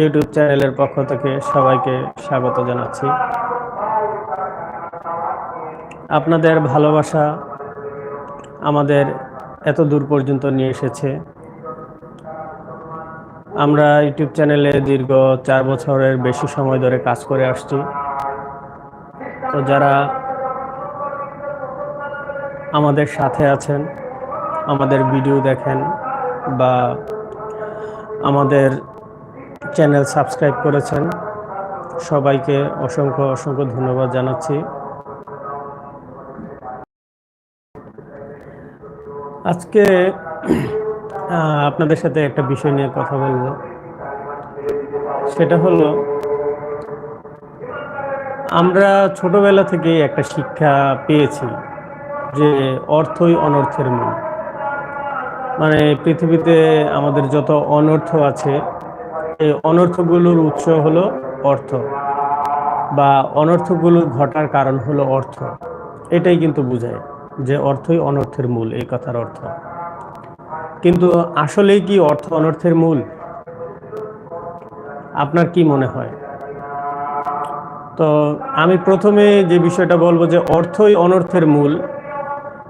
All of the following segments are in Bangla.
ইউটিউব চ্যানেলের পক্ষ থেকে সবাইকে স্বাগত জানাচ্ছি। আপনাদের ভালোবাসা আমাদের এত দূর পর্যন্ত নিয়ে এসেছে। আমরা ইউটিউব চ্যানেলে দীর্ঘ চার বছরের বেশি সময় ধরে কাজ করে আসছি। তো যারা আমাদের সাথে আছেন, আমাদের ভিডিও দেখেন বা আমাদের চ্যানেল সাবস্ক্রাইব করেছেন। সবাইকে অসংখ্য অসংখ্য ধন্যবাদ জানাচ্ছি। আজকে আপনাদের সাথে একটা বিষয় নিয়ে কথা বলব। সেটা হলো, আমরা ছোটবেলা থেকেই একটা শিক্ষা পেয়েছি যে অর্থই অনর্থের মূল। মানে পৃথিবীতে আমাদের যত অনর্থ আছে অনর্থগুলোর উৎস হলো অর্থ বা অনর্থগুলো ঘটার কারণ হলো অর্থ। এটাই কিন্তু বোঝায় যে অর্থই অনর্থের মূল, এই কথার অর্থ। কিন্তু আসলেই কি অর্থ অনর্থের মূল? আপনার কি মনে হয়? তো আমি প্রথমে যে বিষয়টা বলব যে অর্থই অনর্থের মূল,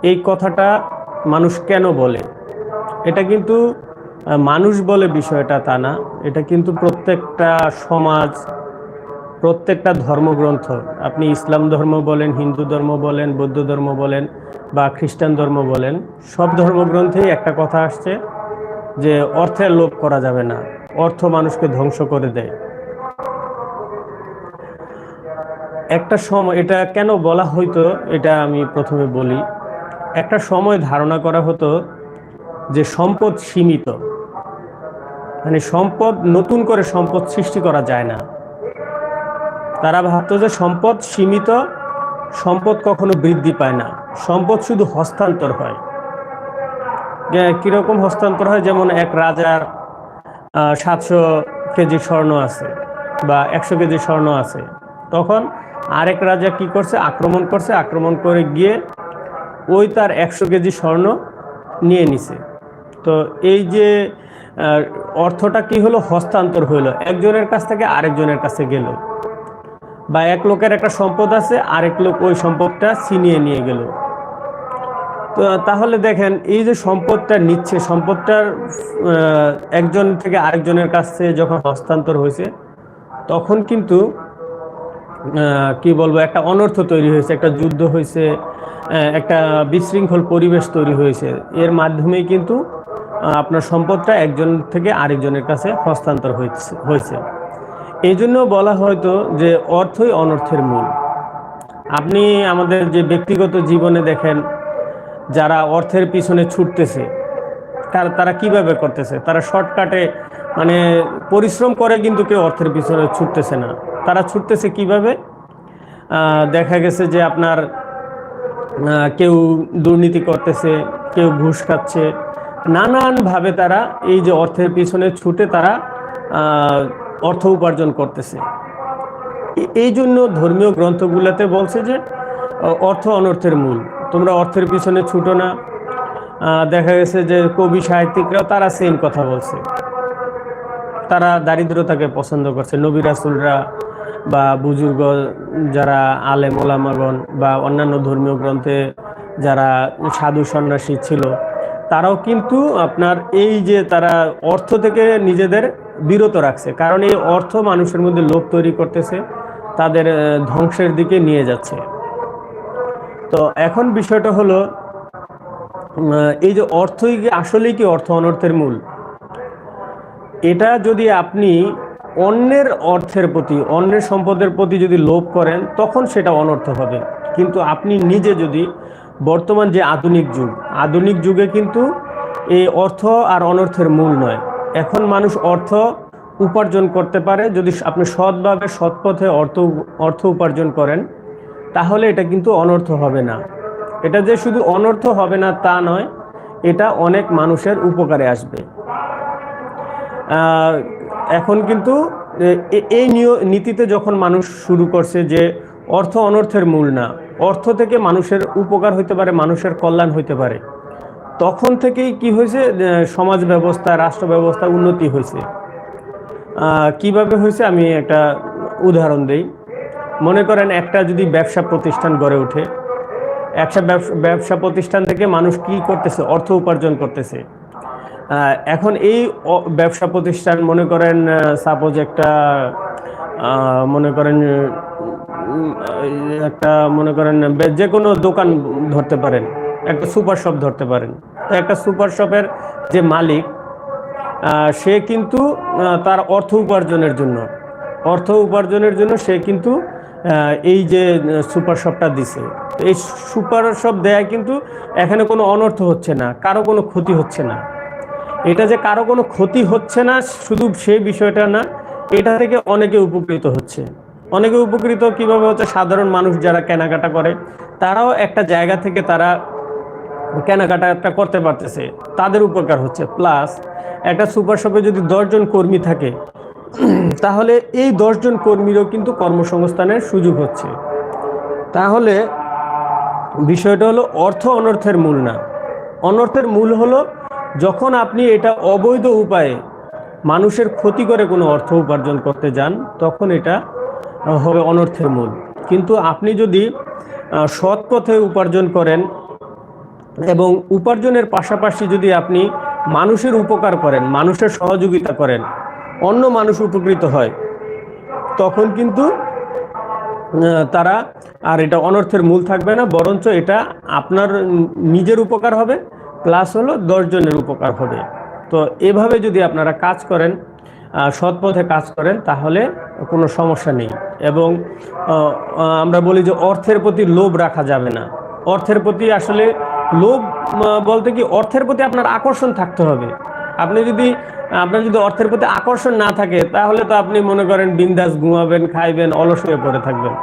এই কথাটা মানুষ কেন বলে? এটা কিন্তু মানুষ বলে বিষয়টা তা না। এটা কিন্তু প্রত্যেকটা সমাজ, প্রত্যেকটা ধর্মগ্রন্থ, আপনি ইসলাম ধর্ম বলেন, হিন্দু ধর্ম বলেন, বৌদ্ধ ধর্ম বলেন বা খ্রিস্টান ধর্ম বলেন, সব ধর্মগ্রন্থেই একটা কথা আসছে যে অর্থের লোভ করা যাবে না, অর্থ মানুষকে ধ্বংস করে দেয়। একটা সময়, এটা কেন বলা হইতো, এটা আমি প্রথমে বলি। একটা সময় ধারণা করা হতো যে সম্পদ সীমিত। মানে সম্পদ নতুন করে সম্পদ সৃষ্টি করা যায় না। তারা ভাবতো যে সম্পদ সীমিত, সম্পদ কখনো বৃদ্ধি পায় না। সম্পদ শুধু হস্তান্তর হয়। কীরকম হস্তান্তর হয়? যেমন এক রাজার সাতশো কেজি স্বর্ণ আছে বা একশো কেজি স্বর্ণ আছে। তখন আরেক রাজা কি করছে? আক্রমণ করছে। আক্রমণ করে গিয়ে ওই তার একশো কেজি স্বর্ণ নিয়ে নিছে। তো এই যে অর্থটা কি হলো? হস্তান্তর হইল। একজনের কাছ থেকে আরেকজনের কাছে গেল। বা এক লোকের একটা সম্পদ আছে, আরেক লোক ওই সম্পদটা ছিনিয়ে নিয়ে গেল। তো তাহলে দেখেন, এই যে সম্পদটা নিচ্ছে, সম্পদটার একজন থেকে আরেকজনের কাছে যখন হস্তান্তর হয়েছে, তখন কিন্তু কি বলব, একটা অনর্থ তৈরি হয়েছে, একটা যুদ্ধ হয়েছে একটা বিশৃঙ্খল পরিবেশ তৈরি হয়েছে। এর মাধ্যমেই কিন্তু আপনার সম্পদটা একজন থেকে আরেকজনের কাছে হস্তান্তর হয়েছে এই জন্য বলা হয়তো যে অর্থই অনর্থের মূল। আপনি আমাদের যে ব্যক্তিগত জীবনে দেখেন, যারা অর্থের পিছনে ছুটতেছে, তারা তারা কীভাবে করতেছে? তারা শর্টকাটে মানে পরিশ্রম করে কিন্তু কেউ অর্থের পিছনে ছুটতেছে না। তারা ছুটতেছে কীভাবে? দেখা গেছে যে আপনার কেউ দুর্নীতি করতেছে, কেউ ঘুষ খাচ্ছে নানানভাবে তারা এই যে অর্থের পিছনে ছুটে তারা অর্থ উপার্জন করতেছে। এই জন্য ধর্মীয় গ্রন্থগুলোতে বলছে যে অর্থ অনর্থের মূল। তোমরা অর্থের পিছনে ছুটো না। দেখা গেছে যে কবি সাহিত্যিকরাও তারা সেম কথা বলছে। তারা দারিদ্রতাকে পছন্দ করছে। নবী রাসুলরা বা বুজুর্গ যারা আলেম ওলামাগণ বা অন্যান্য ধর্মীয় গ্রন্থে যারা সাধু সন্ন্যাসী ছিল তারাও কিন্তু আপনার এই যে তারা অর্থ থেকে নিজেদের বিরত রাখছে। কারণ এই অর্থ মানুষের মধ্যে লোভ তৈরি করতেছে, তাদের ধ্বংসের দিকে নিয়ে যাচ্ছে। তো এখন বিষয়টা হলো এই যে অর্থই কি আসলেই কি অর্থ অনর্থের মূল? এটা যদি আপনি অন্যের অর্থের প্রতি, অন্যের সম্পদের প্রতি যদি লোভ করেন, তখন সেটা অনর্থ হবে। কিন্তু আপনি নিজে যদি বর্তমান যে আধুনিক যুগ, আধুনিক যুগে কিন্তু এই অর্থ আর অনর্থের মূল নয়। এখন মানুষ অর্থ উপার্জন করতে পারে, যদি আপনি সৎভাবে সৎ পথে অর্থ অর্থ উপার্জন করেন, তাহলে এটা কিন্তু অনর্থ হবে না। এটা যে শুধু অনর্থ হবে না তা নয়, এটা অনেক মানুষের উপকারে আসবে। এখন কিন্তু এই নীতিতে যখন মানুষ শুরু করছে যে অর্থ অনর্থের মূল না অর্থ থেকে মানুষের উপকার হইতে পারে, মানুষের কল্যাণ হইতে পারে। তখন থেকেই কি হয়েছে? সমাজ ব্যবস্থা, রাষ্ট্র ব্যবস্থা উন্নতি হয়েছে। কীভাবে হয়েছে? আমি একটা উদাহরণ দেই। মনে করেন একটা যদি ব্যবসা প্রতিষ্ঠান গড়ে ওঠে, একটা ব্যবসা প্রতিষ্ঠান থেকে মানুষ কি করতেছে? অর্থ উপার্জন করতেছে। এখন এই ব্যবসা প্রতিষ্ঠান মনে করেন সাপোজ একটা মনে করেন একটা, মনে করেন যে কোনো দোকান ধরতে পারেন, একটা সুপার শপ ধরতে পারেন। তো একটা সুপার শপের যে মালিক সে কিন্তু তার অর্থ উপার্জনের জন্য, অর্থ উপার্জনের জন্য সে কিন্তু এই যে সুপার শপটা দিছে। এই সুপার শপ দেয় কিন্তু এখানে কোনো অনর্থ হচ্ছে না, কারও কোনো ক্ষতি হচ্ছে না। এটা যে কারও কোনো ক্ষতি হচ্ছে না, শুধু সেই বিষয়টা না, এটা থেকে অনেকে উপকৃত হচ্ছে। অনেকে উপকৃত কীভাবে হচ্ছে সাধারণ মানুষ যারা কেনাকাটা করে, তারাও একটা জায়গা থেকে তারা কেনাকাটাটা করতে পারতেছে। তাদের উপকার হচ্ছে। প্লাস একটা সুপার শপে যদি দশজন কর্মী থাকে, তাহলে এই দশজন কর্মীরও কিন্তু কর্মসংস্থানের সুযোগ হচ্ছে। তাহলে বিষয়টা হলো অর্থ অনর্থের মূল না। অনর্থের মূল হলো যখন আপনি এটা অবৈধ উপায়ে মানুষের ক্ষতি করে কোনো অর্থ উপার্জন করতে যান, তখন এটা হবে অনর্থের মূল। কিন্তু আপনি যদি সৎ পথে উপার্জন করেন এবং উপার্জনের পাশাপাশি যদি আপনি মানুষের উপকার করেন, মানুষের সহযোগিতা করেন, অন্য মানুষ উপকৃত হয়, তখন কিন্তু তারা, আর এটা অনর্থের মূল থাকবে না, বরঞ্চ এটা আপনার নিজের উপকার হবে প্লাস হলো দশজনের উপকার হবে। তো এভাবে যদি আপনারা কাজ করেন আহ, সৎ পথে কাজ করেন তাহলে কোনো সমস্যা নেই। এবং আমরা বলি যে অর্থের প্রতি লোভ রাখা যাবে না। অর্থের প্রতি আসলে লোভ বলতে কি অর্থের প্রতি আপনার আকর্ষণ থাকতে হবে। আপনি যদি আপনার যদি অর্থের প্রতি আকর্ষণ না থাকে তাহলে তো আপনি মনে করেন বিন্দাস ঘুমাবেন খাইবেন অলস হয়ে পড়ে থাকবেন।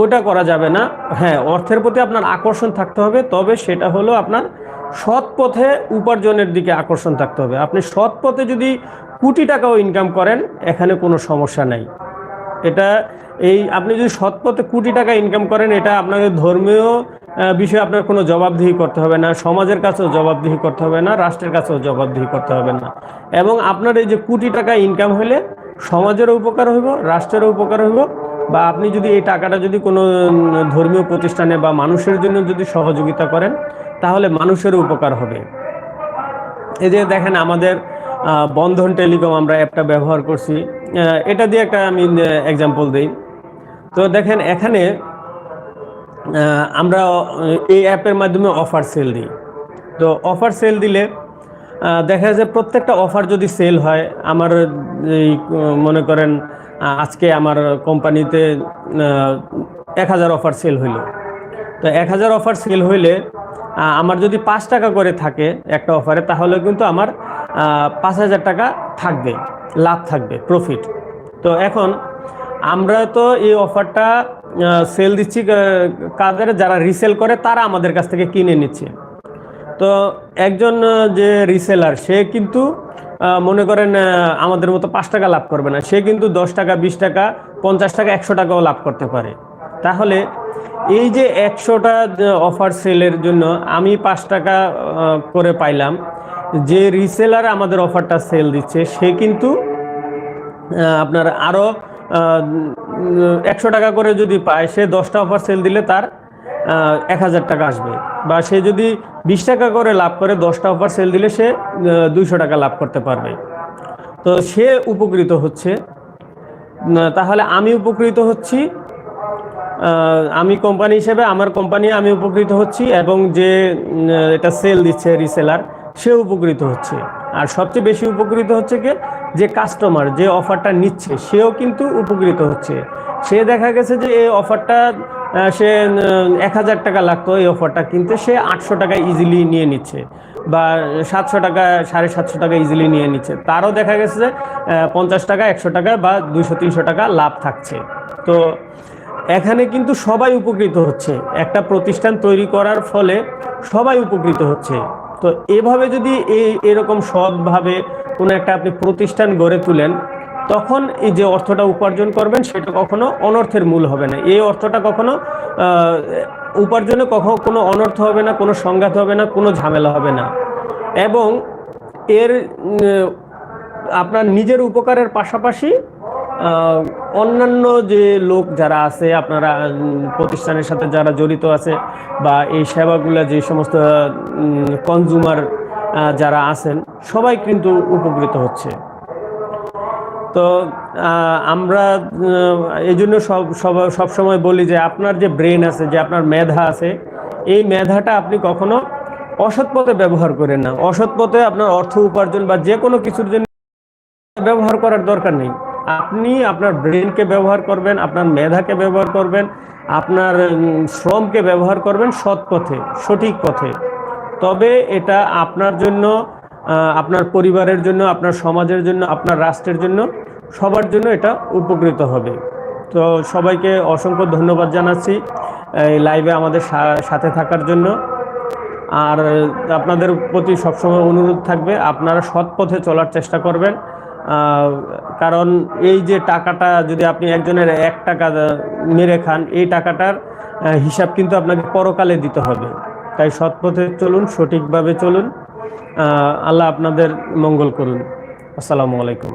ওটা করা যাবে না। হ্যাঁ অর্থের প্রতি আপনার আকর্ষণ থাকতে হবে তবে সেটা হলো আপনার সৎ পথে উপার্জনের দিকে আকর্ষণ থাকতে হবে। আপনি সৎ পথে যদি কোটি টাকাও ইনকাম করেন, এখানে কোনো সমস্যা নাই। এটা এই আপনি যদি সৎ পথে কোটি টাকা ইনকাম করেন, এটা আপনাকে ধর্মীয় বিষয়ে আপনার কোনো জবাবদিহি করতে হবে না। সমাজের কাছেও জবাবদিহি করতে হবে না, রাষ্ট্রের কাছেও জবাবদিহি করতে হবে না। এবং আপনার এই যে কোটি টাকা ইনকাম হলে সমাজেরও উপকার হইব, রাষ্ট্রেরও উপকার হইব। বা আপনি যদি এই টাকাটা যদি কোনো ধর্মীয় প্রতিষ্ঠানে বা মানুষের জন্য যদি সহযোগিতা করেন তাহলে মানুষেরও উপকার হবে। এই যে দেখেন আমাদের বন্ধন টেলিকম আমরা অ্যাপটা ব্যবহার করছি। এটা দিয়ে একটা আমি এক্সাম্পল দিই। তো দেখেন এখানে আমরা এই অ্যাপের মাধ্যমে অফার সেল দিই। তো অফার সেল দিলে দেখা যায় প্রত্যেকটা অফার যদি সেল হয়, আমার এই, মনে করেন আজকে আমার কোম্পানিতে এক হাজার অফার সেল হইল। তো এক হাজার অফার সেল হইলে আমার যদি পাঁচ টাকা করে থাকে একটা অফারে তাহলে কিন্তু আমার পাঁচ হাজার টাকা থাকবে, লাভ থাকবে প্রফিট তো এখন আমরা তো এই অফারটা সেল দিচ্ছি কাদের, যারা রিসেল করে, তারা আমাদের কাছ থেকে কিনে নিচ্ছে। তো একজন যে রিসেলার সে কিন্তু মনে করেন আমাদের মতো পাঁচ টাকা লাভ করবে না। সে কিন্তু দশ টাকা, বিশ টাকা, পঞ্চাশ টাকা, একশো টাকাও লাভ করতে পারে। তাহলে এই যে একশোটা অফার সেলের জন্য আমি পাঁচ টাকা করে পাইলাম। যে রিসেলার আমাদের অফারটা সেল দিচ্ছে, সে কিন্তু আপনার আরও একশো টাকা করে যদি পায়, সে দশটা অফার সেল দিলে তার এক হাজার টাকা আসবে। বা সে যদি বিশ টাকা করে লাভ করে, দশটা অফার সেল দিলে সে দুইশো টাকা লাভ করতে পারবে। তো সে উপকৃত হচ্ছে। তাহলে আমি উপকৃত হচ্ছি আমি কোম্পানি হিসেবে, আমার কোম্পানি আমি উপকৃত হচ্ছি এবং যে এটা সেল দিচ্ছে রিসেলার সে উপকৃত হচ্ছে। আর সবচেয়ে বেশি উপকৃত হচ্ছে কে? যে কাস্টমার যে অফারটা নিচ্ছে, সেও কিন্তু উপকৃত হচ্ছে। সে দেখা গেছে যে, এই অফারটা সে এক হাজার টাকা লাগতো এই অফারটা কিনতে, সে আটশো টাকা ইজিলি নিয়ে নিচ্ছে বা সাতশো টাকা, সাড়ে সাতশো টাকা ইজিলি নিয়ে নিচ্ছে। তারও দেখা গেছে যে পঞ্চাশ টাকা, একশো টাকা বা দুইশো, তিনশো টাকা লাভ থাকছে। তো এখানে কিন্তু সবাই উপকৃত হচ্ছে। একটা প্রতিষ্ঠান তৈরি করার ফলে সবাই উপকৃত হচ্ছে। তো এভাবে যদি এই এরকম সৎভাবে কোনো একটা আপনি প্রতিষ্ঠান গড়ে তুলেন, তখন এই যে অর্থটা উপার্জন করবেন, সেটা কখনো অনর্থের মূল হবে না। এই অর্থটা কখনো উপার্জনে কখনো কোনো অনর্থ হবে না, কোনো সংঘাত হবে না, কোনো ঝামেলা হবে না। এবং এর আপনার নিজের উপকারের পাশাপাশি অন্যান্য যে লোক যারা আছে, আপনারা প্রতিষ্ঠানের সাথে যারা জড়িত আছে বা এই সেবাগুলো যে সমস্ত কনজুমার যারা আছেন, সবাই কিন্তু উপকৃত হচ্ছে। তো আমরা এই জন্য সব সব সবসময় বলি যে আপনার যে ব্রেন আছে, যে আপনার মেধা আছে, এই মেধাটা আপনি কখনো অসৎ পথে ব্যবহার করেন না। অসৎ পথে আপনার অর্থ উপার্জন বা যে কোনো কিছুর জন্য ব্যবহার করার দরকার নেই। আপনি আপনার ব্রেনকে ব্যবহার করবেন, আপনার মেধাকে ব্যবহার করবেন, আপনার শ্রমকে ব্যবহার করবেন সৎ পথে, সঠিক পথে। তবে এটা আপনার জন্য আপনার পরিবারের জন্য, আপনার সমাজের জন্য, আপনার রাষ্ট্রের জন্য, সবার জন্য এটা উপকৃত হবে। তো সবাইকে অসংখ্য ধন্যবাদ জানাচ্ছি, এই লাইভে আমাদের সাথে থাকার জন্য। আর আপনাদের প্রতি সবসময় অনুরোধ থাকবে, আপনারা সৎ পথে চলার চেষ্টা করবেন। কারণ এই যে টাকাটা যদি আপনি একজনের এক টাকা মেরে খান, এই টাকাটার হিসাব কিন্তু আপনাকে পরকালে দিতে হবে। তাই সৎ পথে চলুন, সঠিকভাবে চলুন। আল্লাহ আপনাদের মঙ্গল করুন। আসসালামু আলাইকুম।